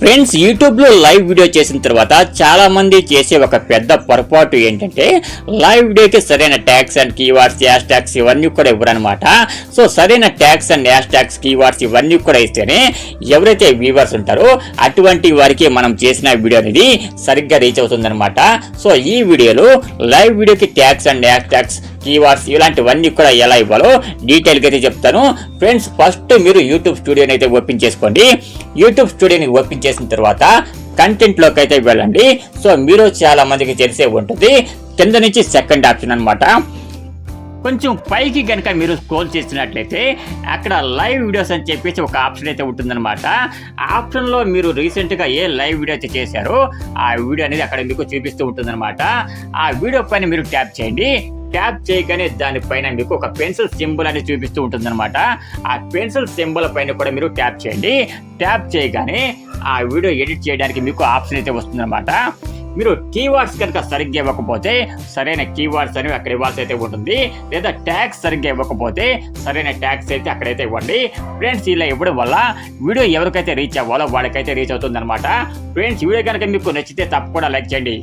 Friends యూట్యూబ్లో live video చేసిన తర్వాత చాలా మంది చేసే ఒక పెద్ద పొరపాటు ఏంటంటే లైవ్ వీడియోకి సరైన tags and keywords hash tags ఇవన్నీ కూడా ఇవ్వరనమాట సో సరైన tags and hash tags keywords ఇవన్నీ కూడా ఇస్తేనే ఎవరైతే వ్యూవర్స్ ఉంటారో అటువంటి వారికి మనం చేసిన వీడియో అనేది సరిగ్గా రీచ్ అవుతుందన్నమాట. సో ఈ వీడియోలో లైవ్ వీడియోకి tags and ash tags keywords ఇలాంటివన్నీ కూడా ఎలా ఇవ్వాలో డీటెయిల్గా అయితే చెప్తాను. ఫ్రెండ్స్ ఫస్ట్ మీరు యూట్యూబ్ స్టూడియోని అయితే ఓపెన్ చేసుకోండి. యూట్యూబ్ స్టూడియోని ఓపెన్ చేసిన తర్వాత కంటెంట్లోకి అయితే వెళ్ళండి. సో మీరు చాలా మందికి తెలిసే ఉంటుంది. కింద నుంచి సెకండ్ ఆప్షన్ అనమాట కొంచెం పైకి కనుక మీరు స్క్రోల్ చేసినట్లయితే అక్కడ లైవ్ వీడియోస్ అని చెప్పేసి ఒక ఆప్షన్ అయితే ఉంటుందన్నమాట. ఆ ఆప్షన్లో మీరు రీసెంట్గా ఏ లైవ్ వీడియో అయితే చేశారో ఆ వీడియో అనేది అక్కడ మీకు చూపిస్తూ ఉంటుందన్నమాట. ఆ వీడియో పైన మీరు ట్యాప్ చేయండి. ట్యాప్ చేయగానే దానిపైన మీకు ఒక పెన్సిల్ సింబల్ అనేది చూపిస్తూ ఉంటుందన్నమాట. ఆ పెన్సిల్ సింబల్ పైన కూడా మీరు ట్యాప్ చేయండి. ట్యాప్ చేయగానే ఆ వీడియో ఎడిట్ చేయడానికి మీకు ఆప్షన్ అయితే వస్తుందన్నమాట. మీరు కీవర్డ్స్ కనుక సరిగ్గా ఇవ్వకపోతే సరైన కీవర్డ్స్ అనేవి అక్కడ ఇవ్వాల్సి అయితే ఉంటుంది. లేదా ట్యాగ్స్ సరిగ్గా ఇవ్వకపోతే సరైన ట్యాగ్స్ అయితే అక్కడైతే ఇవ్వండి. ఫ్రెండ్స్ ఇలా ఇవ్వడం వల్ల వీడియో ఎవరికైతే రీచ్ అవ్వాలో వాళ్ళకైతే రీచ్ అవుతుంది అనమాట ఫ్రెండ్స్ వీడియో కనుక మీకు నచ్చితే తప్పకుండా లైక్ చేయండి.